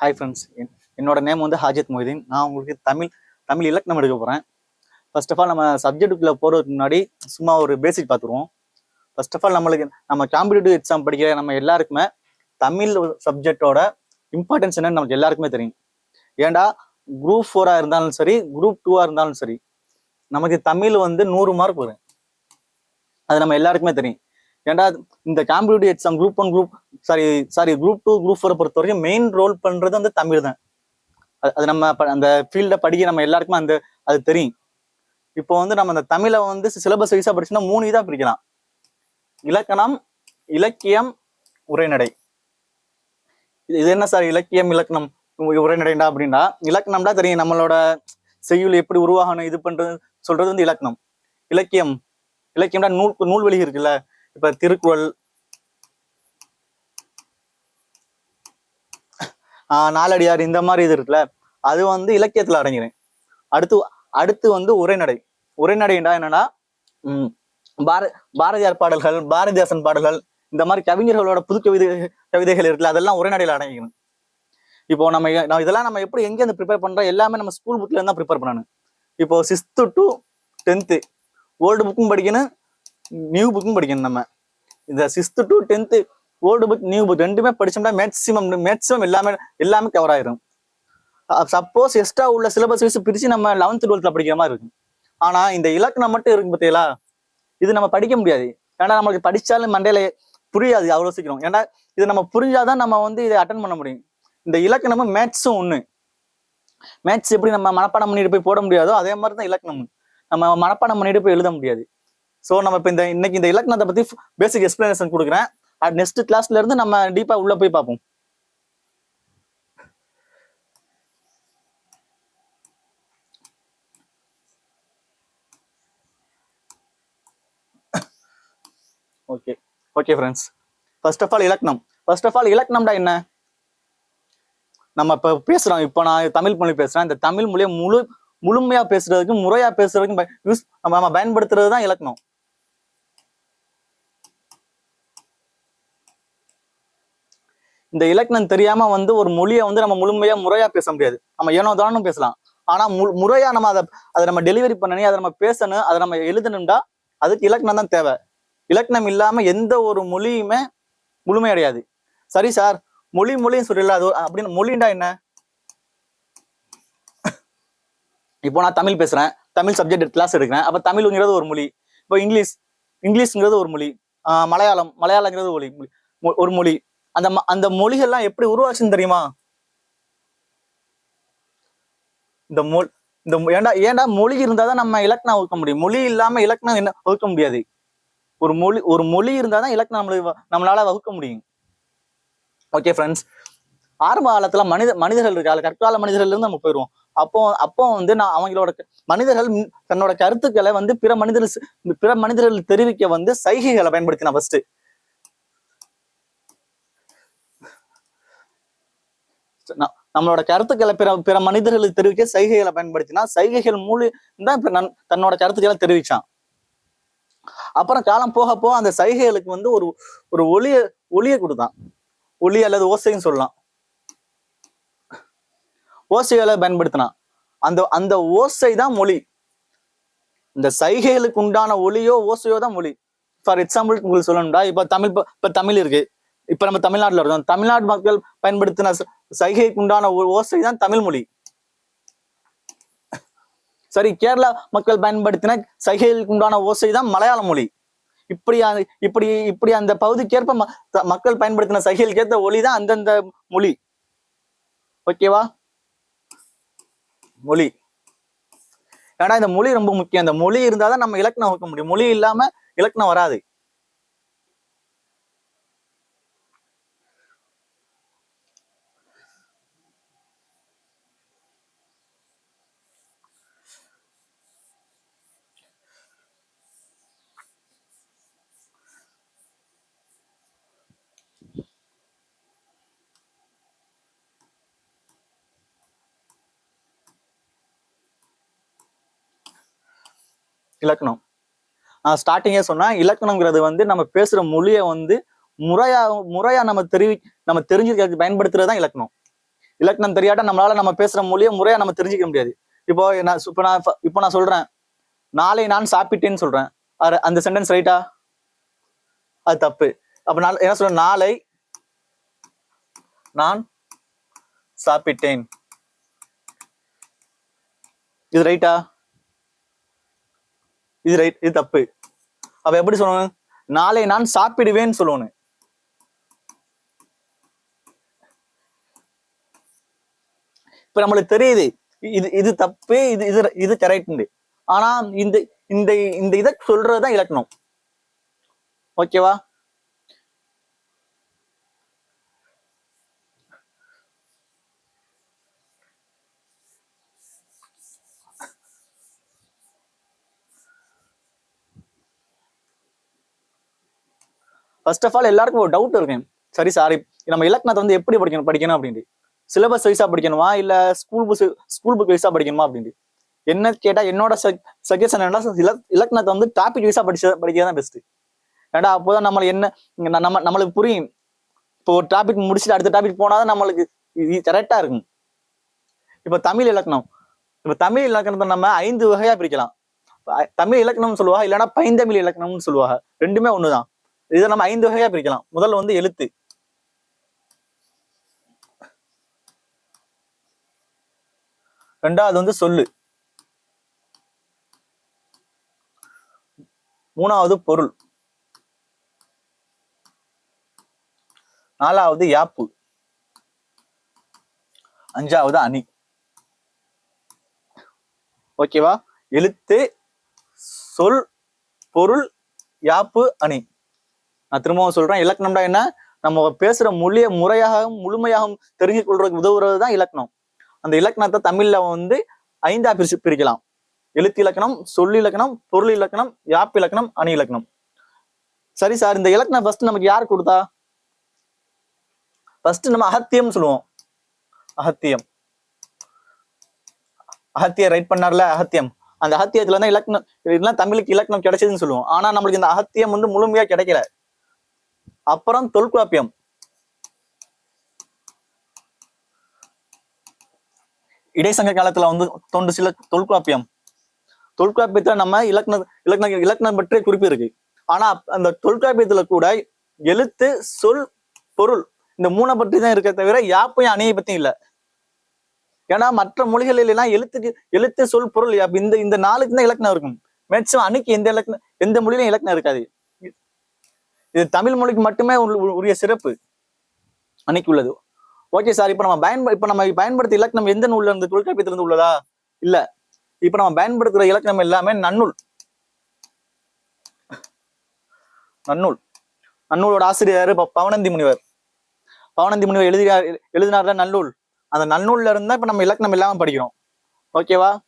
Hi friends என்னோட name வந்து ஹாஜித் மொய்தீன். நான் உங்களுக்கு தமிழ் தமிழ் இலக்கணம் எடுக்க போகிறேன் ஃபர்ஸ்ட் ஆஃப் ஆல் நம்ம சப்ஜெக்ட்டுக்குள்ளே போகிறதுக்கு முன்னாடி சும்மா ஒரு பேசிக் பார்த்துருவோம். ஃபர்ஸ்ட் ஆஃப் ஆல் நம்மளுக்கு நம்ம காம்படிட்டிவ் எக்ஸாம் படிக்கிற நம்ம எல்லாருக்குமே தமிழ் சப்ஜெக்டோட இம்பார்ட்டன்ஸ் என்னன்னு நமக்கு எல்லாருக்குமே தெரியும். ஏன்டா குரூப் ஃபோராக இருந்தாலும் சரி குரூப் டூவாக இருந்தாலும் சரி நமக்கு தமிழ் வந்து நூறு மார்க் வரும். அது நம்ம எல்லாருக்குமே தெரியும். ஏன்டா இந்த competitive exam group one group sorry sorry group two group ஃபோரை பொறுத்த வரைக்கும் மெயின் ரோல் பண்ணுறது வந்து தமிழ் தான். அது- அது நம்ம அந்த ஃபீல்டை படிக்க நம்ம எல்லாருக்குமே அந்த அது தெரியும். இப்போ வந்து நம்ம அந்த தமிழை வந்து சிலபஸ் வைஸாக படிச்சுன்னா மூணு இதாக பிரிக்கலாம். இலக்கணம் இலக்கியம் உரைநடை. இது இது என்ன சார் இலக்கியம் இலக்கணம் உரைநடைண்டா அப்படின்னா இலக்கணம்டா தெரியும் நம்மளோட செய்யுள் எப்படி உருவாகணும் இது பண்றது சொல்றது வந்து இலக்கணம். இலக்கியம் இலக்கியம்டா நூல் நூல்வெளி இருக்குல்ல இப்ப திருக்குறள். ஆஹ் நாலடியார் இந்த மாதிரி இது இருக்குல்ல அது வந்து இலக்கியத்துல அடங்கிறேன் அடுத்து அடுத்து வந்து உரைநடை. உரைநடைண்டா என்னன்னா உம் பார பாரதியார் பாடல்கள் பாரதிதாசன் பாடல்கள் இந்த மாதிரி கவிஞர்களோட புது கவிதை கவிதைகள் இருக்குல்ல அதெல்லாம் உரைநடையில அடங்கிக்கணும் இப்போ நம்ம நான் இதெல்லாம் நம்ம எப்படி எங்க இருந்து ப்ரிப்பேர் பண்றோம் எல்லாமே நம்ம ஸ்கூல் புக்ல இருந்தா ப்ரிப்பேர் பண்ணணும். இப்போ சிக்ஸ்த்து டு டென்த்து ஓல்டு புக்கும் படிக்கணும் நியூ புக்கும் படிக்கணும் நம்ம. இந்த sixth to tenth old book new book ரெண்டுமே படிச்சோம்னா மேக்ஸிமம் மேக்ஸிமம் எல்லாமே எல்லாமே கவர் ஆயிரும். சப்போஸ் எக்ஸ்ட்ரா உள்ள சிலபஸ் வைஸ் பிரிச்சு நம்ம லெவன்த்து டுவெல்த்தில் படிக்கிற மாதிரி இருக்கும். ஆனா இந்த இலக்கணம் மட்டும் இருக்கு பார்த்தீங்களா இது நம்ம படிக்க முடியாது. ஏன்னா நம்மளுக்கு படிச்சாலும் மண்டையில புரியாது அவ்வளோ சீக்கிரம். ஏன்னா இது நம்ம புரிஞ்சாதான் நம்ம வந்து இதை அட்டன் பண்ண முடியும். இந்த இலக்கணமும் மேத்ஸும் ஒன்று மேத்ஸ் எப்படி நம்ம மனப்பாடம் பண்ணிட்டு போய் போட முடியாதோ அதே மாதிரி தான் இலக்கணம் நம்ம மனப்பாடம் பண்ணிட்டு போய் எழுத முடியாது. ஸோ நம்ம இப்போ இந்த இன்னைக்கு இந்த இலக்கணத்தை பத்தி பேசிக் எக்ஸ்பிளனேஷன் கொடுக்குறேன். நெக்ஸ்ட் கிளாஸ்ல இருந்து நம்ம டீப்பா உள்ள போய் பார்ப்போம். Okay okay friends first of all இலக்கணம். ஃபர்ஸ்ட் ஆஃப் ஆல் இலக்கணம்டா என்ன? நம்ம இப்போ பேசுறோம். இப்போ நான் தமிழ் மொழி பேசுறேன். இந்த தமிழ் மொழியை முழு முழுமையா பேசுறதுக்கு முறையா பேசுறதுக்கும் யூஸ் நம்ம நம்ம பயன்படுத்துறது தான் இலக்கணம். இந்த இலக்கணம் தெரியாம வந்து ஒரு மொழியை வந்து நம்ம முழுமையா முறையா பேச முடியாது. நம்ம ஏனோ தானும் பேசலாம். ஆனா மு- முறையா நம்ம அதை அதை நம்ம டெலிவரி பண்ணணும் அதை நம்ம பேசணும் அதை நம்ம எழுதணும்டா அதுக்கு இலக்கணம் தான் தேவை. இலக்கணம் இல்லாம எந்த ஒரு மொழியுமே முழுமையடையாது சரி சார் மொழி மொழின்னு சொல்லல அது அப்படின்னு மொழிண்டா என்ன? இப்போ நான் தமிழ் பேசுறேன். தமிழ் சப்ஜெக்ட் கிளாஸ் எடுக்கிறேன். அப்ப தமிழ்ங்கிறது ஒரு மொழி. இப்போ இங்கிலீஷ் இங்கிலீஷ்ங்கிறது ஒரு மொழி. மலையாளம் மலையாளங்கிறது ஒரு மொழி. ஒரு மொழி. அந்த ம- அந்த மொழிகள்லாம் எப்படி உருவாச்சுன்னு தெரியுமா? இந்த மொழி இந்த ஏண்டா ஏன்டா ஏன்டா மொழி இருந்தாதான் நம்ம இலக்கணம் ஒதுக்க முடியும். மொழி இல்லாம இலக்கணம் என்ன வகுக்க முடியாது. ஒரு மொழி ஒரு மொழி இருந்தாதான் இலக்கணம் நம்மளுக்கு நம்மளால வகுக்க முடியும். ஓகே ஃப்ரெண்ட்ஸ் ஆரம்ப காலத்துல மனித மனிதர்கள் இருக்கால கற்கால மனிதர்கள் இருந்து நம்ம போயிடுவோம் அப்போ அப்போ வந்து நான் அவங்களோட மனிதர்கள் தன்னோட கருத்துக்களை வந்து பிற மனிதர்கள் பிற மனிதர்கள் தெரிவிக்க வந்து சைகைகளை பயன்படுத்தினா ஃபர்ஸ்ட் நம்மளோட கருத்துக்களை பிற பிற மனிதர்களுக்கு தெரிவிக்க சைகைகளை பயன்படுத்தினா சைகைகள் மூலம் தான் இப்ப நன்- தன்னோட கருத்துக்களை தெரிவிச்சான். அப்புறம் காலம் போக போக அந்த சைகைகளுக்கு வந்து ஒரு ஒரு ஒளிய ஒளிய கொடுத்தான். ஒளி அல்லது ஓசைன்னு சொல்லலாம். ஓசைகளை பயன்படுத்தினான். அந்த அந்த ஓசை தான் மொழி. இந்த சைகைகளுக்கு உண்டான ஒளியோ ஓசையோ தான் மொழி. ஃபார் எக்ஸாம்பிள் உங்களுக்கு சொல்லணும்டா இப்ப தமிழ் இப்ப- தமிழ் இருக்கு. இப்ப நம்ம தமிழ்நாட்டுல இருக்கோம். தமிழ்நாடு மக்கள் பயன்படுத்தின சைகைக்கு உண்டான ஓசை தான் தமிழ் மொழி. சரி கேரளா மக்கள் பயன்படுத்தின சைகைகளுக்கு உண்டான ஓசை தான் மலையாள மொழி. இப்படி இப்படி இப்படி அந்த பகுதிக்கேற்ப ம- மக்கள் பயன்படுத்தின சைகைகளுக்கு ஏற்ற ஒளி தான் அந்தந்த மொழி. ஓகேவா மொழி. ஏன்னா இந்த மொழி ரொம்ப முக்கியம். இந்த மொழி இருந்தாதான் நம்ம இலக்கணம் வைக்க முடியும். மொழி இல்லாம இலக்கணம் வராது. இலக்கணம். நான் ஸ்டார்டிங்கே சொன்னா இலக்கணம்ங்கிறது வந்து நம்ம பேசுற மொழியை வந்து முறையா முறையா நம்ம தெரிவி நம்ம தெரிஞ்சுக்கிறதுக்கு பயன்படுத்துறது தான் இலக்கணம். இலக்கணம் தெரியாட்டா நம்மளால நம்ம பேசுற மொழியை முறையா நம்ம தெரிஞ்சுக்க முடியாது. இப்போ நான் இப்போ நான் இப்போ நான் சொல்றேன் நாளை நான் சாப்பிட்டேன்னு சொல்றேன். அது- அந்த சென்டென்ஸ் ரைட்டா அது தப்பு. அப்ப நான் என்ன சொல்றேன்? நாளை நான் சாப்பிட்டேன். இது ரைட்டா இது ரைட் இது தப்பு. அப்ப எப்படி சொல்லணும்? நாளை நான் சாப்பிடுவேன்னு சொல்லணும். இப்ப நம்மளுக்கு தெரியுது இது இது தப்பு இது இது இது கரெக்ட் ஆனா இந்த இந்த இந்த இதை சொல்றதுதான் இலக்கணம். ஓகேவா ஃபர்ஸ்ட் ஆஃப் ஆல் எல்லாருக்கும் ஒரு டவுட் இருக்கும் சரி சாரி நம்ம இலக்கணத்தை வந்து எப்படி படிக்கணும்? படிக்கணும் அப்படின்ட்டு. சிலபஸ் வைஸா படிக்கணுமா? இல்ல ஸ்கூல் புக் ஸ்கூல் புக் வைஸா படிக்கணுமா அப்படின்ட்டு. என்ன கேட்டா என்னோட சஜஷன் என்ன இலக் இலக்கணத்தை வந்து டாபிக் வைஸா படிச்ச படிக்கிறது தான் பெஸ்ட் ஏன்னா அப்போதான் நம்மளை என்ன நம்ம நம்மளுக்கு புரியும். இப்போ ஒரு டாபிக் முடிச்சுட்டு அடுத்த டாபிக் போனாதான் நம்மளுக்கு கரெக்டா இருக்கும். இப்போ தமிழ் இலக்கணம். இப்போ தமிழ் இலக்கணத்தை நம்ம ஐந்து வகையா பிரிக்கலாம். தமிழ் இலக்கணம்னு சொல்லுவாங்க இல்லைன்னா பைந்தமிழ் இலக்கணம்னு சொல்லுவாங்க. ரெண்டுமே ஒண்ணுதான். இதை நம்ம ஐந்து வகையா பிரிக்கலாம். முதல்ல வந்து எழுத்து. ரெண்டாவது வந்து சொல்லு. மூணாவது பொருள். நாலாவது யாப்பு. அஞ்சாவது அணி. ஓகேவா? எழுத்து சொல் பொருள் யாப்பு அணி. நான் திரும்பவும் சொல்றேன் இலக்கணம்டா என்ன? நம்ம பேசுற மொழியை முறையாகவும் முழுமையாகவும் தெரிஞ்சு கொள்றதுக்கு உதவுறது தான் இலக்கணம். அந்த இலக்கணத்தை தமிழ்ல வந்து ஐந்தா பிரிச்சு பிரிக்கலாம். எழுத்து இலக்கணம் சொல்லு இலக்கணம் பொருள் இலக்கணம் யாப்பு இலக்கணம் அணி இலக்கணம். சரி சார் இந்த இலக்கணம் ஃபர்ஸ்ட் நமக்கு யார் கொடுத்தா? ஃபர்ஸ்ட் நம்ம அகத்தியம் சொல்லுவோம். அகத்தியம். அகத்தியம் ரைட் பண்ணார்ல அகத்தியம். அந்த அகத்தியத்துல தான் இலக்கணம் இதெல்லாம் தமிழுக்கு இலக்கணம் கிடைச்சதுன்னு சொல்லுவோம். ஆனா நம்மளுக்கு இந்த அகத்தியம் வந்து முழுமையா கிடைக்கல. அப்புறம் தொல்காப்பியம். இடைசங்க காலத்துல வந்து தொண்டு சில தொல்காப்பியம். தொல்காப்பியத்துல நம்ம இலக்கண இலக்கண இலக்கணம் பற்றிய குறிப்பு இருக்கு. ஆனா அந்த தொல்காப்பியத்துல கூட எழுத்து சொல் பொருள் இந்த மூணை பற்றி தான் இருக்க தவிர யாப்பையும் அணையை பத்தியும் இல்லை. ஏன்னா மற்ற மொழிகளில் எல்லாம் எழுத்துக்கு எழுத்து சொல் பொருள் இந்த இந்த நாளுக்கு தான் இலக்கணம் இருக்கும். மேக்சிமம் அன்னைக்கு எந்த இலக்கணம் எந்த மொழியிலும் இலக்கணம் இருக்காது. இது தமிழ் மொழிக்கு மட்டுமே உள்ள- உரிய சிறப்பு அன்னைக்கு உள்ளது ஓகே சார் இப்போ நம்ம பயன்ப இப்போ நம்ம பயன்படுத்த இலக்கணம் எந்த நூல்ல இருந்து தொல்காப்பியத்திலிருந்து உள்ளதா? இல்ல. இப்போ நம்ம பயன்படுத்துகிற இலக்கணம் எல்லாமே நன்னூல். நன்னூல். நன்னூலோட ஆசிரியர் பவனந்தி முனிவர். பவனந்தி முனிவர் எழுதினார் எழுதினார்ல நன்னூல். அந்த நன்னூல்ல இருந்தா இப்போ நம்ம இலக்கணம் இல்லாமல் படிக்கிறோம். ஓகேவா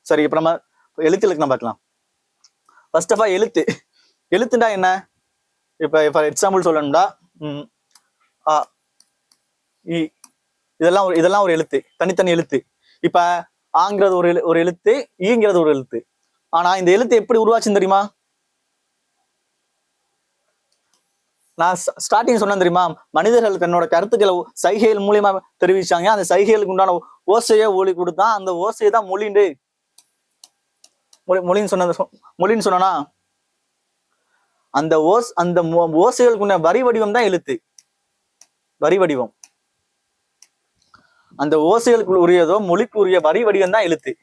சரி இப்போ நம்ம எழுத்து இலக்கணம் பார்க்கலாம். ஃபர்ஸ்ட் ஆஃப் ஆல் எழுத்து. எழுத்துண்டா என்ன? இப்போ ஃபார் எக்ஸாம்பிள் சொல்லணும்டா ஆ இ இதெல்லாம் ஒரு இதெல்லாம் ஒரு எழுத்து தனித்தனி எழுத்து. இப்போ ஆங்கிறது ஒரு எழு- ஒரு எழுத்து ஈங்கிறது ஒரு எழுத்து. ஆனா இந்த எழுத்து எப்படி உருவாச்சுன்னு தெரியுமா? நான் ஸ்டார்டிங் சொன்னேன் தெரியுமா? மனிதர்கள் தன்னோட கருத்துக்களை சைகைகள் மூலியமா தெரிவிச்சாங்க. அந்த சைகைகளுக்கு உண்டான ஓசையை ஒளி கொடுத்தா அந்த ஓசையை தான் மொழிண்டு. மொழி மொழின்னு சொன்னது சொ- மொழின்னு சொன்னா அந்த ஓஸ் அந்த மொ- ஓசைகளுக்கு வரி வடிவம் தான் எழுத்து. வரி வடிவம். அந்த ஓசைகளுக்கு உரியதோ மொழிக்கு உரிய வரி வடிவம் தான் எழுத்து.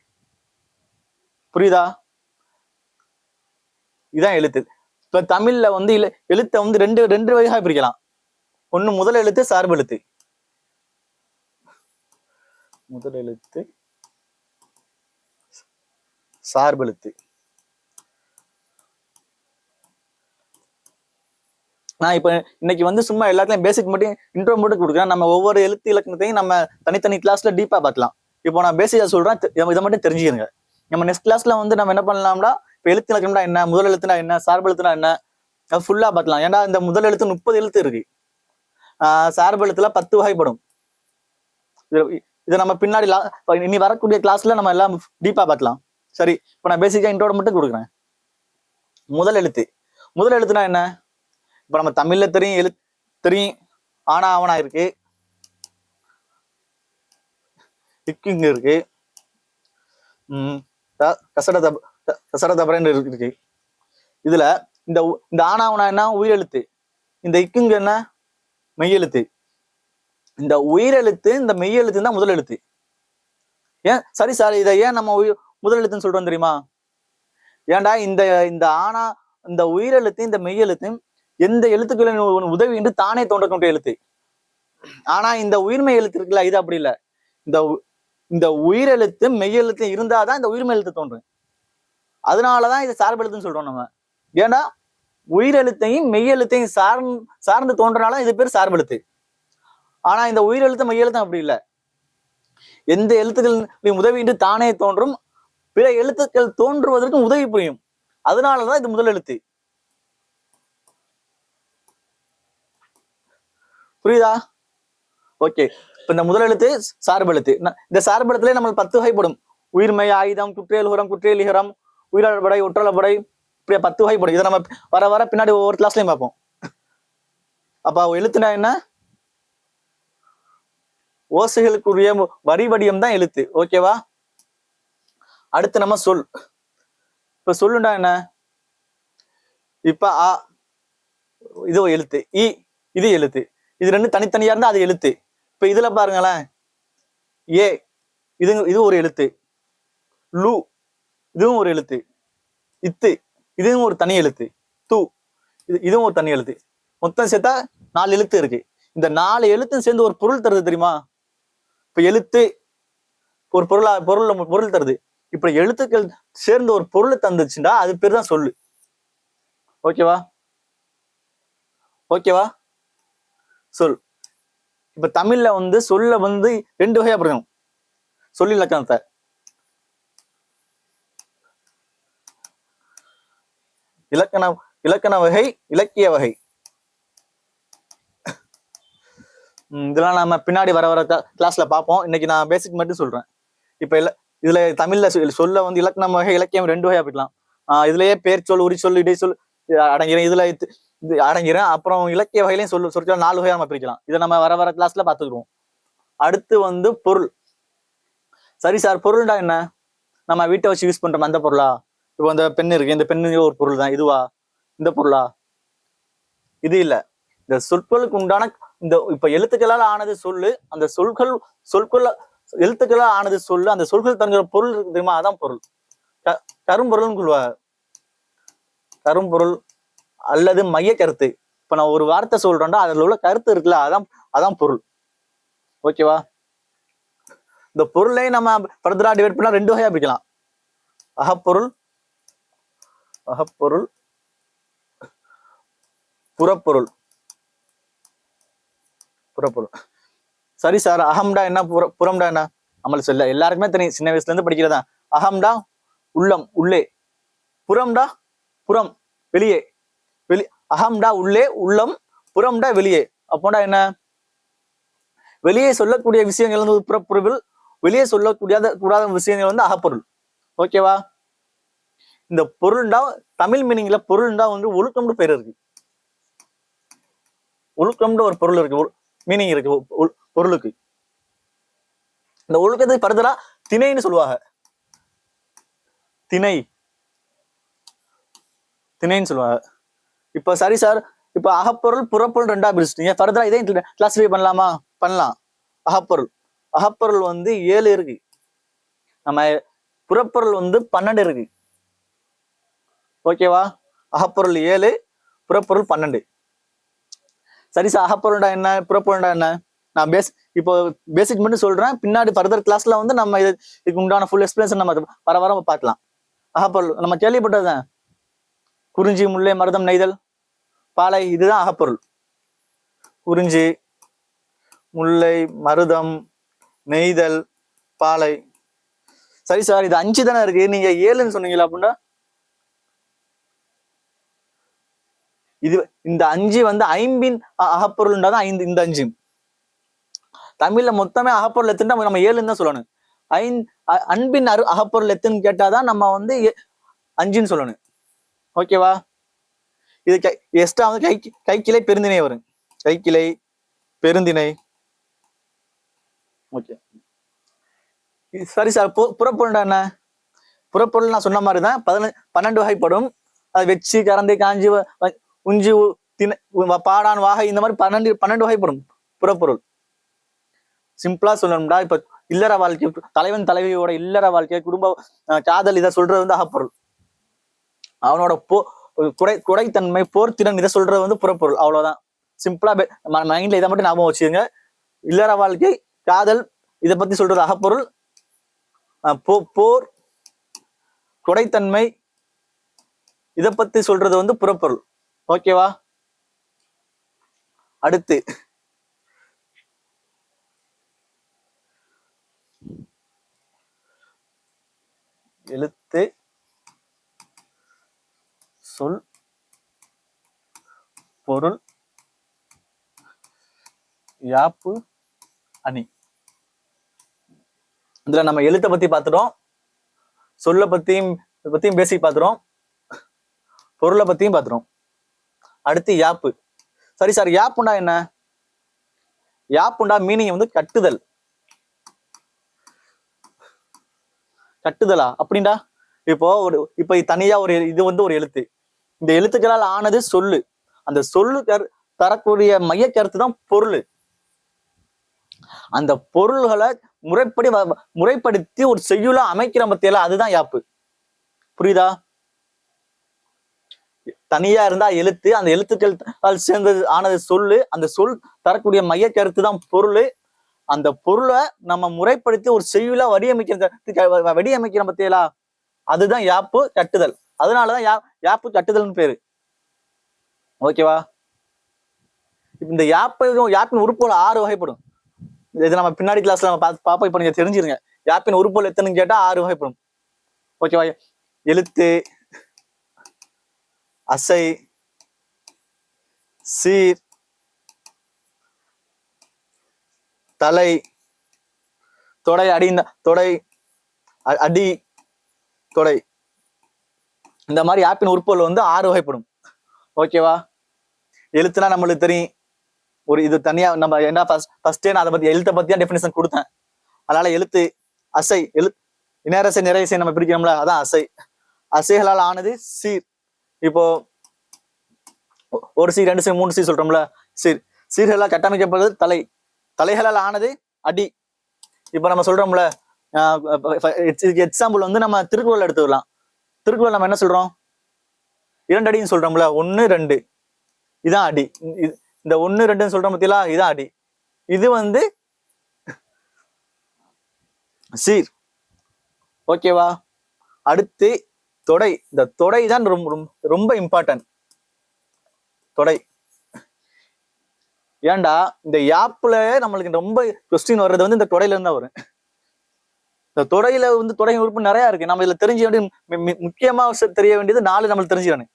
புரியுதா? இதான் எழுத்து. இப்ப தமிழ்ல வந்து எழுத்தை வந்து ரெண்டு ரெண்டு வகையாக பிரிக்கலாம். ஒண்ணு முதல் எழுத்து சார்பு எழுத்து. முதல் எழுத்து சார்பு எழுத்து. நான் இப்போ இன்னைக்கு வந்து சும்மா எல்லாத்துலயும் பேசிக் மட்டும் இன்ட்ரோ மட்டும் கொடுக்குறேன். நம்ம ஒவ்வொரு எழுத்து இலக்கணத்தையும் நம்ம தனித்தனி கிளாஸ்ல டீப்பா பார்க்கலாம் இப்போ நான் பேசிக்கா சொல்றேன். இதை மட்டும் தெரிஞ்சுக்கிறங்க நம்ம நெக்ஸ்ட் கிளாஸ்ல வந்து நம்ம என்ன பண்ணலாம்னா இப்போ எழுத்து இலக்கணம்னா என்ன முதல் எழுத்துனா என்ன சார்பு எழுத்துனா என்ன அது ஃபுல்லா பார்க்கலாம் ஏன்னா இந்த முதல் எழுத்து முப்பது எழுத்து இருக்கு. சார்பு எழுத்துல பத்து வகைப்படும். இது- இதை நம்ம பின்னாடி இனி வரக்கூடிய கிளாஸ்ல நம்ம எல்லாம் டீப்பா பார்க்கலாம் சரி இப்போ நான் பேசிக்கா இன்ட்ரோட மட்டும் கொடுக்குறேன். முதல் எழுத்து. முதல் எழுத்துனா என்ன? இப்போ நம்ம தமிழ்ல தெரியும் எழு தெரியும். ஆனா ஆவணா இருக்கு. இக்கு இங்க இருக்கு. ம். த- கசட தப த- கசட தபரன்னு இருக்கு இதுல இந்த உ- இந்த ஆனாவனா என்ன? உயிரெழுத்து. இந்த இக்குங்க என்ன? மெய்யெழுத்து. இந்த உயிரெழுத்து இந்த மெய்யெழுத்து தான் முதல் எழுத்து. ஏன்? சரி சார் இதை ஏன் நம்ம உயிர் முதல் எழுத்துன்னு சொல்றோம் தெரியுமா? ஏன்டா இந்த இந்த ஆனா இந்த உயிரெழுத்து இந்த மெய்யெழுத்து எந்த எழுத்துக்களின் உதவி உதவியின்றி தானே தோன்றக்கூடிய எழுத்து. ஆனா இந்த உயிர்மெய் எழுத்து இருக்குல்ல இது அப்படி இல்லை. இந்த இந்த உயிரெழுத்து மெய்யெழுத்து இருந்தாதான் இந்த உயிர்மெய் எழுத்து தோன்றும். அதனாலதான் இது சார்பு எழுத்துன்னு சொல்றோம் நம்ம. ஏன்னா உயிரெழுத்தையும் மெய்யெழுத்தையும் சார் சார்ந்து தோன்றனால இது பேர் சார்பெழுத்து ஆனா இந்த உயிரெழுத்து மெய்யெழுத்தும் அப்படி இல்லை. எந்த எழுத்துக்களின் உதவியின்றி தானே தோன்றும் பிற எழுத்துக்கள் தோன்றுவதற்கும் உதவி புரியும். அதனாலதான் இது முதல் எழுத்து. புரியுதா? ஓகே இப்ப இந்த முதல் எழுத்து சார்பு எழுத்து. இந்த சார்பு நம்ம பத்து வகைப்படும். உயிர்மை ஆயுதம் குற்றியல் உரம் குற்றியலிகரம் உயிரபடை ஒற்றலபடை இப்படியே பத்து வகைப்படும். இதை நம்ம வர வர பின்னாடி ஒவ்வொரு கிளாஸ்லயும் பார்ப்போம். அப்ப எழுத்துனா என்ன? ஓசைகளுக்குரிய வரி வடிவம் தான் எழுத்து. ஓகேவா அடுத்து நம்ம சொல். இப்ப சொல்லுண்டா என்ன? இப்ப ஆ இது எழுத்து. இ இது எழுத்து. இது ரெண்டு தனித்தனியா இருந்தா அது எழுத்து. இப்ப இதுல பாருங்களேன். ஏ இது இது ஒரு எழுத்து. லு இதுவும் ஒரு எழுத்து. இத்து இதுவும் ஒரு தனி எழுத்து. து இது இதுவும் ஒரு தனி எழுத்து. மொத்தம் சேர்த்தா நாலு எழுத்து இருக்கு. இந்த நாலு எழுத்தும் சேர்ந்து ஒரு பொருள் தருது தெரியுமா? இப்ப எழுத்து ஒரு பொருளா பொருள் பொருள் தருது. இப்ப எழுத்துக்கள் சேர்ந்து ஒரு பொருள் தந்துச்சுன்னா அது பேர் தான் சொல்லு. ஓகேவா? ஓகேவா? சொல். இப்ப தமிழ்ல வந்து சொல்ல வந்து ரெண்டு வகையா பிரிக்கணும் சொல் இலக்கணத்தை. இலக்கண இலக்கண வகை இலக்கிய வகை. இதெல்லாம் நம்ம பின்னாடி வர வர கிளாஸ்ல பார்ப்போம். இன்னைக்கு நான் பேசிக் மட்டும் சொல்றேன். இப்ப இல்ல இதுல தமிழ்ல சொல்ல வந்து இலக்கணம் வகை இலக்கியம் ரெண்டு வகையா பிரிக்கலாம். ஆஹ் இதுலயே பேர் சொல் உரி சொல் இடை சொல் அடங்கிற இதுல இது அடங்கிறேன் அப்புறம் இலக்கிய வகையிலையும் சொல்லு சொற்கள் நாலு வகையா நம்ம பிரிக்கலாம். இதை நம்ம வர வர கிளாஸ்ல பார்த்துக்குவோம் அடுத்து வந்து பொருள். சரி சார் பொருள்டா என்ன? நம்ம வீட்டை வச்சு யூஸ் பண்றோம்? அந்த பொருளா? இப்போ இந்த பெண் இருக்கு. இந்த பெண்ணு ஒரு பொருள் தான் இதுவா? இந்த பொருளா? இது இல்ல. இந்த சொற்களுக்கு உண்டான இந்த இப்ப எழுத்துக்களால் ஆனது சொல்லு. அந்த சொற்கள் சொற்கள் எழுத்துக்களால் ஆனது சொல்லு. அந்த சொற்கள் தங்குற பொருள் இருக்கு தெரியுமா அதான் பொருள். க- கரும்பொருள்னு சொல்லுவாங்க. கரும்பொருள் அல்லது மைய கருத்து. இப்ப நான் ஒரு வார்த்தை சொல்றேன்டா அதுல உள்ள கருத்து இருக்குல்ல அதான் அதான் பொருள். ஓகேவா இந்த பொருளை நம்ம ஃபர்தரா டிவைட் பண்ணா ரெண்டு வகையா பிரிக்கலாம். அகப்பொருள் அகப்பொருள் புறப்பொருள். புறப்பொருள். சரி சார் அகம்டா என்ன புற புறம்டா என்ன? நம்மளுக்கு சொல்ல எல்லாருக்குமே தெரியும் சின்ன வயசுல இருந்து படிக்கிறதா அகம்டா உள்ளம் உள்ளே. புறம்டா புறம் வெளியே. வெளி அகம்டா உள்ளே உள்ளம் புறம்டா வெளியே. அப்போடா என்ன? வெளியே சொல்லக்கூடிய விஷயங்கள் வந்து புறப்பொருள் வெளியே சொல்லக்கூடியாத கூடாத விஷயங்கள் வந்து அகப்பொருள். ஓகேவா இந்த பொருள்டா தமிழ் மீனிங்ல பொருள்டா வந்து ஒழுக்கம்னு பேர் இருக்கு. ஒழுக்கம்னு ஒரு பொருள் இருக்கு மீனிங் இருக்கு ஒ- பொருளுக்கு. இந்த ஒழுக்கத்துக்கு படுதலா திணைன்னு சொல்லுவாங்க. திணை. திணைன்னு சொல்லுவாங்க. இப்ப சரி சார் இப்ப அகப்பொருள் புறப்பொருள் ரெண்டா பிரிச்சிட்டீங்க. ஃபர்தரா இதே கிளாஸிஃபை பண்ணலாமா? பண்ணலாம். அகப்பொருள். அகப்பொருள் வந்து ஏழு இருக்கு. நம்ம புறப்பொருள் வந்து பன்னெண்டு இருக்கு. ஓகேவா அகப்பொருள் ஏழு புறப்பொருள் பன்னெண்டு. சரி சார் அகப்பொருள்டா என்ன? புறப்பொருள்டா என்ன? நான் பேஸ் இப்போ பேசிக் மட்டும் சொல்றேன். பின்னாடி ஃபர்தர் கிளாஸ்ல வந்து நம்ம இது இதுக்கு உண்டான ஃபுல் எக்ஸ்பிளேஷன் நம்ம வர வர பார்க்கலாம். அகப்பொருள் நம்ம கேள்விப்பட்டதுதான் குறிஞ்சி முல்லை மருதம் நெய்தல் பாலை இதுதான் அகப்பொருள். குறிஞ்சி முல்லை மருதம் நெய்தல் பாலை. சரி சார் இது அஞ்சு தானே இருக்கு. நீங்க ஏழுன்னு சொன்னீங்களா அப்படின்னா இது இந்த அஞ்சு வந்து ஐம்பின் அ- அகப்பொருள்ன்றதான் ஐந்து இந்த அஞ்சு. தமிழ்ல மொத்தமே அகப்பொருள் எத்துன்னு நம்ம ஏழுன்னு தான் சொல்லணும். ஐந் அன்பின் அரு அகப்பொருள் எத்துன்னு கேட்டாதான் நம்ம வந்து எ- அஞ்சுன்னு சொல்லணும். ஓகேவா இது கை எக்ஸ்ட்ரா வந்து கை கைக்கிளை பெருந்திணை வரும். கைக்கிளை பெருந்திணை. ஓகே சரி சார் பு- புறப்பொருள்டா என்ன? புறப்பொருள் நான் சொன்ன மாதிரி தான் பதின பன்னெண்டு வகைப்படும். அது வெச்சு கறந்து காஞ்சி உஞ்சி தின திணை வ- பாடான் வாகை இந்த மாதிரி பன்னெண்டு பன்னெண்டு வகைப்படும் புறப்பொருள். சிம்பிளா சொல்லணும்டா இப்ப இல்லற வாழ்க்கை தலைவன் தலைவியோட இல்லற வாழ்க்கை குடும்ப காதல் இதை சொல்றது வந்து அகப்பொருள். அவனோட போ குடை குடைத்தன்மை போர்த்திறன் இதை சொல்றது வந்து புறப்பொருள். அவ்வளவுதான். சிம்பிளா மைண்ட்ல இதை மட்டும் ஞாபகம் வச்சுக்கோங்க. இல்லற வாழ்க்கை காதல் இதை பத்தி சொல்றது அகப்பொருள். போ- போர் குடைத்தன்மை இதை பத்தி சொல்றது வந்து புறப்பொருள். ஓகேவா அடுத்து. எழுத்து. சொல் பொருள் யாப்பு அணி. இதுல நம்ம எழுத்தை பத்தி பார்த்துட்டோம் சொல்ல பத்தியும் பத்தியும் பேசி பார்த்துறோம் பொருளை பத்தியும் பார்த்துறோம் அடுத்து யாப்பு. சரி சார் யாப்புண்டா என்ன? யாப்புண்டா மீனிங் வந்து கட்டுதல். கட்டுதலா? அப்படின்டா இப்போ ஒரு இப்போ தனியா ஒரு இது வந்து ஒரு எழுத்து. இந்த எழுத்துக்களால் ஆனது சொல்லு. அந்த சொல்லு கரு- தரக்கூடிய மைய கருத்து தான் பொருள். அந்த பொருள்களை முறைப்படி முறைப்படுத்தி ஒரு செய்யுளா அமைக்கிற பத்தியில அதுதான் யாப்பு. புரியுதா? தனியா இருந்தா எழுத்து அந்த எழுத்துக்கள் சேர்ந்தது ஆனது சொல்லு. அந்த சொல் தரக்கூடிய மைய கருத்து தான் பொருள். அந்த பொருளை நம்ம முறைப்படுத்தி ஒரு செய்யுளா வடிவமைக்கிற வடிவமைக்கிற பத்தியலா அதுதான் யாப்பு கட்டுதல். அதனாலதான் யா யாப்பு கட்டுதல்னு பேரு. ஓகேவா? இப்போ இந்த யாப்பை யாப்பின் உறுப்புகள் ஆறு வகைப்படும். இது நம்ம பின்னாடி கிளாஸ்ல நம்ம பார்த்து இப்போ இப்ப நீங்க தெரிஞ்சிருங்க. யாப்பின் உறுப்புகள் எத்தனைன்னு கேட்டா ஆறு வகைப்படும். ஓகேவா? எழுத்து அசை சீர் தலை தொடை அடி தொடை அ- அடி தொடை. இந்த மாதிரி ஆப்பின் உறுப்புகள் வந்து ஆறு வகைப்படும். ஓகேவா எழுத்துனா நம்மளுக்கு தெரியும். ஒரு இது தனியா நம்ம என்ன ஃபர்ஸ்ட் ஃபர்ஸ்டே நான் அதை பத்தி எழுத்தை பத்தியா டெஃபினேஷன் கொடுத்தேன். அதனால எழுத்து அசை எழு நேரசை நிறையசை நம்ம பிரிக்கிறோம்ல அதான் அசை. அசைகளால் ஆனது சீர். இப்போ ஒரு சீர் ரெண்டு சீர் மூணு சீர் சொல்றோம்ல சீர். சீர்களால் கட்டமைக்கப்படுறது தலை. தலைகளால் ஆனது அடி. இப்போ நம்ம சொல்றோம்ல எக்ஸாம்பிள் வந்து நம்ம திருக்குறள் எடுத்துக்கலாம். திருக்குறள் நம்ம என்ன சொல்றோம்? இரண்டு அடின்னு சொல்றோம்ல ஒன்னு ரெண்டு. இதான் அடி. இந்த ஒன்னு ரெண்டுன்னு சொல்றோம் பார்த்தீங்களா இதான் அடி. இது வந்து சீர். ஓகேவா? அடுத்து தொடை. இந்த தொடை தான் ரொம்ப ரொம்ப- இம்பார்ட்டன்ட் தொடை. ஏன்டா இந்த ஆப்ல நம்மளுக்கு ரொம்ப கொஸ்டின் வர்றது வந்து இந்த தொடையில இருந்தா வரும். இந்த துறையில வந்து தொடை உறுப்பு நிறைய இருக்கு. நம்ம இதுல தெரிஞ்ச வேண்டிய முக்கியமா தெரிய வேண்டியது நாலு நம்மளுக்கு தெரிஞ்சுக்கணும்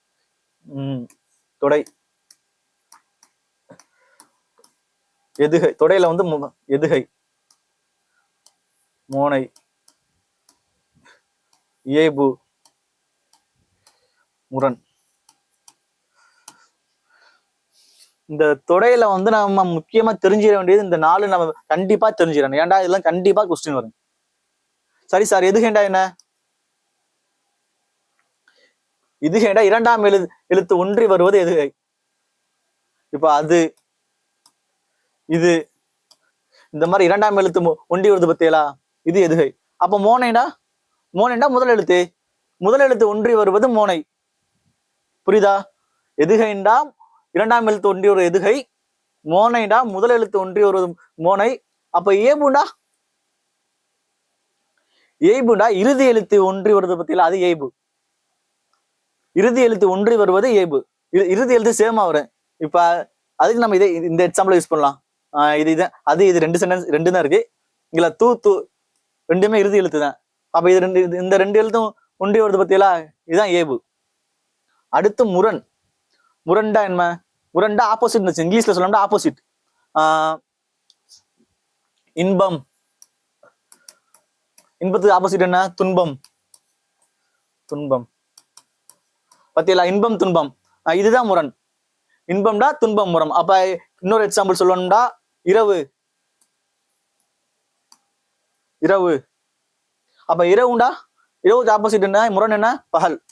உம் தொடை. எதுகை. தொடையில வந்து மு- எதுகை. மோனை. ஏபு முரண். இந்த தொடையில வந்து நம்ம முக்கியமா தெரிஞ்சிட வேண்டியது இந்த நாலு நம்ம கண்டிப்பா தெரிஞ்சிடணும் ஏன்டா இதெல்லாம் கண்டிப்பா கொஸ்டின் வரும் சரி சார் எதுகேண்டா என்ன? இதுகேண்டா இரண்டாம் எழு எழுத்து ஒன்றி வருவது எதுகை இப்ப அது இது இந்த மாதிரி இரண்டாம் எழுத்து ஒன்றி ஒண்டி வருது பத்தியலா? இது எதுகை அப்ப மோனைடா மோனைடா முதல் எழுத்து. முதல் எழுத்து ஒன்றி வருவது மோனை. புரியுதா? எதுகைண்டா இரண்டாம் எழுத்து ஒன்றி ஒரு எதுகை மோனைடா முதல் எழுத்து ஒன்றி வருவது மோனை. அப்ப ஏபுண்டா ஏய்புண்டா இறுதி எழுத்து ஒன்றி வருது பத்தியில அது ஏய்பு. இறுதி எழுத்து ஒன்றி வருவது ஏய்பு. இறுதி எழுத்து சேமா வரும். இப்ப அதுக்கு நம்ம இதே இந்த எக்ஸாம்பிள் யூஸ் பண்ணலாம். இது இது அது இது ரெண்டு சென்டென்ஸ் ரெண்டு தான் இருக்கு. இங்களா தூ தூ ரெண்டுமே இறுதி எழுத்து தான். அப்ப இது ரெண்டு இந்த ரெண்டு எழுத்தும் ஒன்றி வருது பத்தியலா இதுதான் ஏபு அடுத்து முரண். முரண்டா என்ன? முரண்டா ஆப்போசிட் இருந்துச்சு இங்கிலீஷ்ல சொல்லணும்னா ஆப்போசிட் இன்பம். இன்பத்துக்கு ஆப்போசிட் என்ன? துன்பம். துன்பம். பத்தியலா இன்பம் துன்பம். இதுதான் முரண். இன்பம்டா துன்பம் முறம் அப்ப இன்னொரு எக்ஸாம்பிள் சொல்லணும்டா. இரவு. இரவு. அப்ப இரவுண்டா? இரவுக்கு ஆப்போசிட் என்ன? முரண் என்ன? பகல்.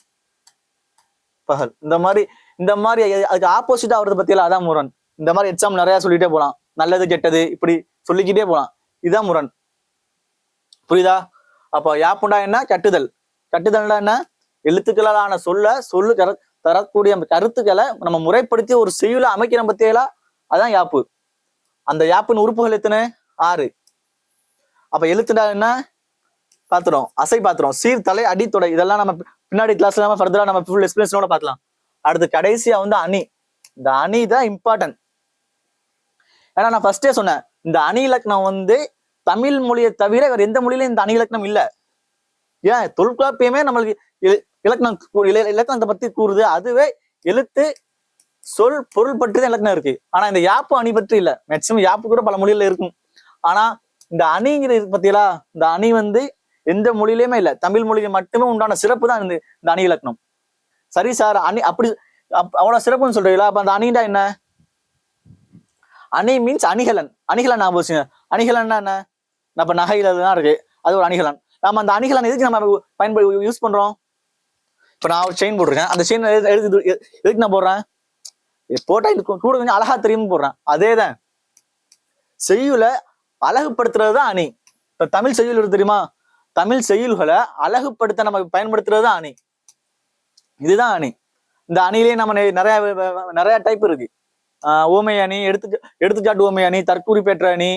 பகல். இந்த மாதிரி இந்த மாதிரி அதுக்கு ஆப்போசிட்டா வருது பத்தியெல்லாம் அதான் முரண். இந்த மாதிரி எக்ஸாம் நிறைய சொல்லிட்டே போலாம். நல்லது கெட்டது இப்படி சொல்லிக்கிட்டே போலாம். இதுதான் முரண். புரியுதா? அப்போ யாப்புண்டா என்ன? கட்டுதல். கட்டுதல்னா என்ன? எழுத்துக்களாலான சொல்ல சொல்லு தர தரக்கூடிய கருத்துக்களை நம்ம முறைப்படுத்தி ஒரு செய்யுள அமைக்கிற பத்தியலா? அதான் யாப்பு. அந்த யாப்பின் உறுப்புகள் எத்தனை? ஆறு. அப்ப எழுத்துடா என்ன? பாத்துறோம். அசை பாத்துறோம். சீர் தலை அடித்தொடை இதெல்லாம் நம்ம பின்னாடி கிளாஸ்ல நம்ம ஃபர்தரா நம்ம ஃபுல் எக்ஸ்பிளேஷனோட பார்க்கலாம் அடுத்து கடைசியா வந்து அணி. இந்த அணி தான் இம்பார்ட்டன்ட் ஏன்னா நான் ஃபர்ஸ்டே சொன்னேன். இந்த அணி இலக்கணம் வந்து தமிழ் மொழியை தவிர வேற எந்த மொழியிலும் இந்த அணி இலக்கணம் இல்லை. ஏன்? தொல்காப்பியமே நம்மளுக்கு இல- இலக்கணம் கூ- இல- இலக்கணத்தை பத்தி கூறுது. அதுவே எழுத்து சொல் பொருள் பற்றி தான் இலக்கணம் இருக்கு. ஆனா இந்த யாப்பு அணி பற்றி இல்லை. மேக்சிமம் யாப்பு கூட பல மொழியில இருக்கும். ஆனா இந்த அணிங்கிறது பத்தியலா இந்த அணி வந்து எந்த மொழியிலுமே இல்லை. தமிழ் மொழியில மட்டுமே உண்டான சிறப்பு தான் இந்த இந்த அணி இலக்கணம். சரி சார் அணி அப்படி அவ்வளவு சிறப்புன்னு சொல்றீங்களா? அப்ப அந்த அணிடா என்ன? அணி மீன்ஸ் அணிகலன். அணிகலன் ஞாபகம் அணிகலன்னா என்ன? நம்ம நகையில தான் இருக்கு. அது ஒரு அணிகலன். நம்ம அந்த அணிகலன் எதுக்கு நம்ம பயன்படு யூஸ் பண்றோம்? இப்ப நான் ஒரு செயின் போட்டிருக்கேன். அந்த செயின் எதுக்கு எதுக்கு நான் போடுறேன்? போட்டா இது கூட கொஞ்சம் அழகா தெரியும் போடுறேன். அதேதான். செய்யுல அழகுபடுத்துறது தான் அணி. இப்ப தமிழ் செய்யுள் இருக்கு தெரியுமா? தமிழ் செய்யுள்களை அழகுபடுத்த நம்ம பயன்படுத்துறது தான் அணி. இதுதான் அணி. இந்த அணிலேயே நம்ம நிறைய நிறைய டைப் இருக்கு. ஆஹ் ஓமை அணி எடுத்து எடுத்துக்காட்டு ஓமை அணி தற்கூரி பெற்ற அணி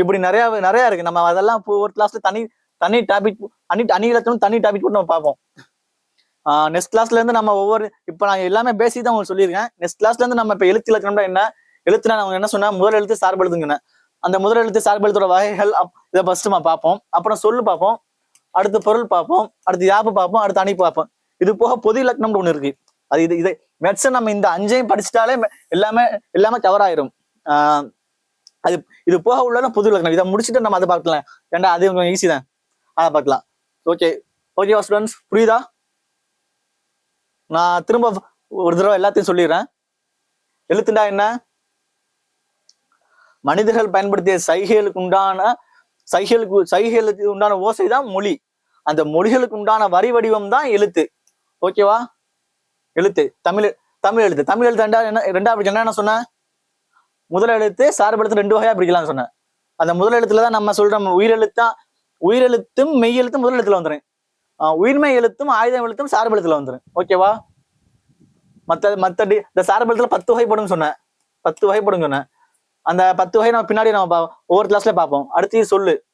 இப்படி நிறைய நிறைய இருக்கு. நம்ம அதெல்லாம் ஒரு கிளாஸ்ல தனி தனி டாபிக் அணி அணி இலக்கணம் தனி டாபிக் கூட நம்ம பார்ப்போம். நெக்ஸ்ட் கிளாஸ்ல இருந்து நம்ம ஒவ்வொரு இப்ப நான் எல்லாமே பேசி தான் உங்களுக்கு சொல்லியிருக்கேன். நெக்ஸ்ட் கிளாஸ்ல இருந்து நம்ம இப்ப எழுத்து இலக்கணம்னா என்ன? எழுத்துனா அவங்க என்ன சொன்னா முதல் எழுத்து சார்பு எழுதுங்கன்னு அந்த முதல் எழுத்து சார்பு எழுத்தோட வகைகள் இதை ஃபர்ஸ்ட் நம்ம பார்ப்போம். அப்புறம் சொல்லு பார்ப்போம். அடுத்து பொருள் பார்ப்போம். அடுத்து யாப்பு பார்ப்போம். அடுத்து அணி பார்ப்போம். இது போக பொது இலக்கணம்னு ஒண்ணு இருக்கு. அது இது இதை மெட்ஸ் நம்ம இந்த அஞ்சையும் படிச்சிட்டாலே எல்லாமே எல்லாமே கவர் ஆயிரும் ஆஹ் அது இது போக உள்ள புது இலக்கணம் இதை முடிச்சுட்டு நம்ம அதை பார்க்கலாம். ஏன்டா அது கொஞ்சம் ஈஸி தான். அதை பார்க்கலாம். ஓகே ஓகேவா ஸ்டூடெண்ட்ஸ் புரியுதா? நான் திரும்ப ஒரு தடவை எல்லாத்தையும் சொல்லிடுறேன். எழுத்துண்டா என்ன? மனிதர்கள் பயன்படுத்திய சைகைகளுக்கு உண்டான சைகைகளுக்கு சைகைகளுக்கு உண்டான ஓசை தான் மொழி. அந்த மொழிகளுக்கு உண்டான வரி வடிவம் தான் எழுத்து. ஓகேவா எழுத்து. தமிழ் தமிழ் எழுத்து. தமிழ் எழுத்து ரெண்டா என்ன ரெண்டா பிரிக்கலாம் என்ன சொன்னேன் முதல் எழுத்து ரெண்டு வகையா பிரிக்கலாம்னு சொன்னேன். அந்த முதல் எழுத்துல தான் நம்ம சொல்றோம் உயிரெழுத்தா உயிரெழுத்தும் மெய் எழுத்தும் முதல் எழுத்துல வந்துடும் உயிர்மை எழுத்தும் ஆயுதம் எழுத்தும் சார்பெழுத்துல வந்துடும் ஓகேவா மற்ற மத்த டி- இந்த சார்பெழுத்துல பத்து வகைப்படும் சொன்னேன். பத்து வகைப்படும் சொன்னேன். அந்த பத்து வகை நம்ம பின்னாடி நம்ம பா- ஒவ்வொரு கிளாஸ்ல பார்ப்போம். அடுத்து சொல்லு.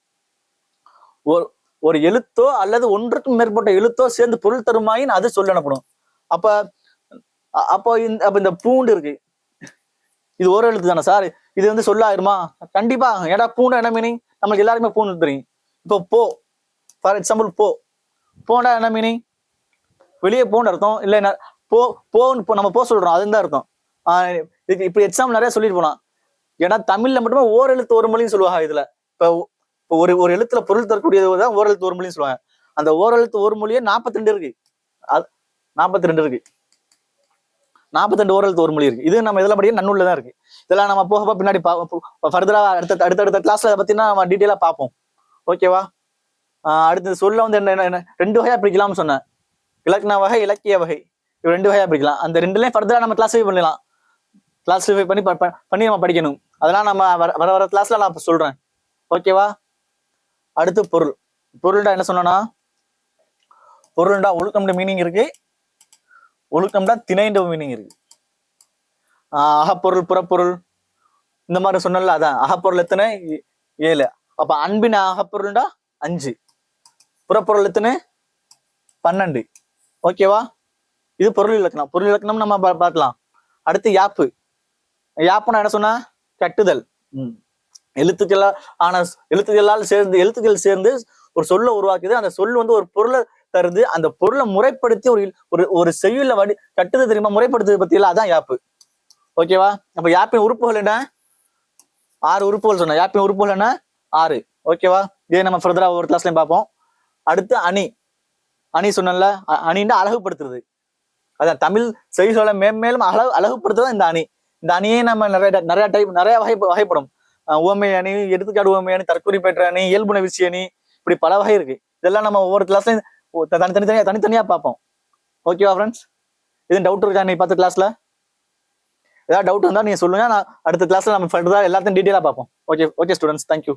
ஒரு ஒரு எழுத்தோ அல்லது ஒன்றுக்கும் மேற்பட்ட எழுத்தோ சேர்ந்து பொருள் தருமாயின் அது சொல்லு எனப்படும் அப்ப அப்போ இந்த அப்ப இந்த பூண்டு இருக்கு. இது ஒரு எழுத்து தானே சார்? இது வந்து சொல்லாயிருமா? கண்டிப்பா. ஏடா பூண்டா என்ன மீனிங் நம்மளுக்கு எல்லாருமே பூன்னு தெரியும். இப்போ போ. ஃபார் எக்ஸாம்பிள் போ. போண்டா என்ன மீனிங் வெளியே போன்ற அர்த்தம். இல்லை என்ன போ போன்னு இப்போ நம்ம போ சொல்றோம். அதுன்னு தான் அர்த்தம். இதுக்கு இப்படி எக்ஸாம்பிள் நிறைய சொல்லிட்டு போலாம். ஏன்னா தமிழ்ல மட்டுமே ஓர் எழுத்து ஒரு மொழின்னு சொல்லுவாங்க இதுல. இப்போ இப்போ ஒரு ஒரு எழுத்துல பொருள் தரக்கூடியது தான் ஓர் எழுத்து ஒரு மொழின்னு சொல்லுவாங்க. அந்த ஓர் எழுத்து ஒரு மொழியே நாற்பத்தி ரெண்டு இருக்கு. அது நாற்பத்தி ரெண்டு இருக்கு. நாற்பத்தெண்டு ஓரல் ஓர் ஒரு மொழி இருக்கு. இது நம்ம இதில் படிக்க நன்னூலில் தான் இருக்கு. இதெல்லாம் நம்ம போக பின்னாடி ஃபர்தரா அடுத்த அடுத்தடுத்த கிளாஸ்ல அதை பத்தினா நம்ம டீட்டெயிலாக பார்ப்போம். ஓகேவா அடுத்தது அடுத்து சொல்ல வந்து என்ன என்ன ரெண்டு வகையா பிரிக்கலாம்னு சொன்னேன். இலக்கண வகை இலக்கிய வகை. இது ரெண்டு வகையா பிரிக்கலாம். அந்த ரெண்டுலையும் ஃபர்தராக நம்ம கிளாஸிஃபை பண்ணலாம். கிளாஸிஃபை பண்ணி ப- ப- பண்ணி நம்ம படிக்கணும். அதெல்லாம் நம்ம வர வர வர கிளாஸ்ல நான் சொல்றேன். ஓகேவா அடுத்து பொருள். பொருள்டா என்ன சொன்னா பொருள்டா ஒழுக்கம்ன்ற மீனிங் இருக்கு. ஒழுக்கம்டா திணைன்ற மீனிங் இருக்கு. அகப்பொருள் புறப்பொருள் இந்த மாதிரி சொன்னல அதான். அகப்பொருள் எத்தனை? ஏ- ஏழு. அப்ப அன்பின் அகப்பொருள்டா அஞ்சு. புறப்பொருள் எத்தனை? பன்னெண்டு. ஓகேவா? இது பொருள் இலக்கணம். பொருள் இலக்கணம் நம்ம பா- பார்க்கலாம். அடுத்து யாப்பு. யாப்புனா என்ன சொன்னா? கட்டுதல். ம். எழுத்துக்களால் ஆன எழுத்துக்களால் சேர்ந்து எழுத்துக்கள் சேர்ந்து ஒரு சொல்லை உருவாக்குது அந்த சொல் வந்து ஒரு பொருளை தருது அந்த பொருளை முறைப்படுத்தி ஒரு ஒரு ஒரு செய்யுள்ள வடி கட்டுது தெரியுமா? முறைப்படுத்துறது பத்தியில அதான் யாப்பு ஓகேவா அப்ப யாப்பின் உறுப்புகள் என்ன? ஆறு உறுப்புகள் சொன்ன யாப்பின் உறுப்புகள் என்ன? ஆறு. ஓகேவா இதே நம்ம ஃபர்தரா ஒவ்வொரு கிளாஸ்லயும் பார்ப்போம். அடுத்து அணி. அணி சொன்னேன்ல அ- அணின்னா அழகுபடுத்துறது. அதான் தமிழ் செய்திகளை மேம்மேலும் அழகு அழகுபடுத்துறது இந்த அணி. இந்த அணியே நம்ம நிறைய நிறைய டைப் நிறைய வகை வகைப்படும். ஓமை உவமை அணி எடுத்துக்காடு உவமை அணி தற்கொலை பெற்ற அணி இயல்புண விசி அணி இப்படி பல வகை இருக்கு. இதெல்லாம் நம்ம ஒவ்வொரு கிளாஸ்லையும் தனி தனித்தனியா தனித்தனியா பார்ப்போம். ஓகேவா ஃப்ரெண்ட்ஸ் எதுவும் டவுட் இருக்கா நீ பத்து கிளாஸ்ல ஏதாவது டவுட் இருந்தா நீங்க சொல்லுங்க. நான் அடுத்த கிளாஸ்ல நம்ம ஃபர்தராக எல்லாத்தையும் டீட்டெயிலாக பார்ப்போம். Okay okay students thank you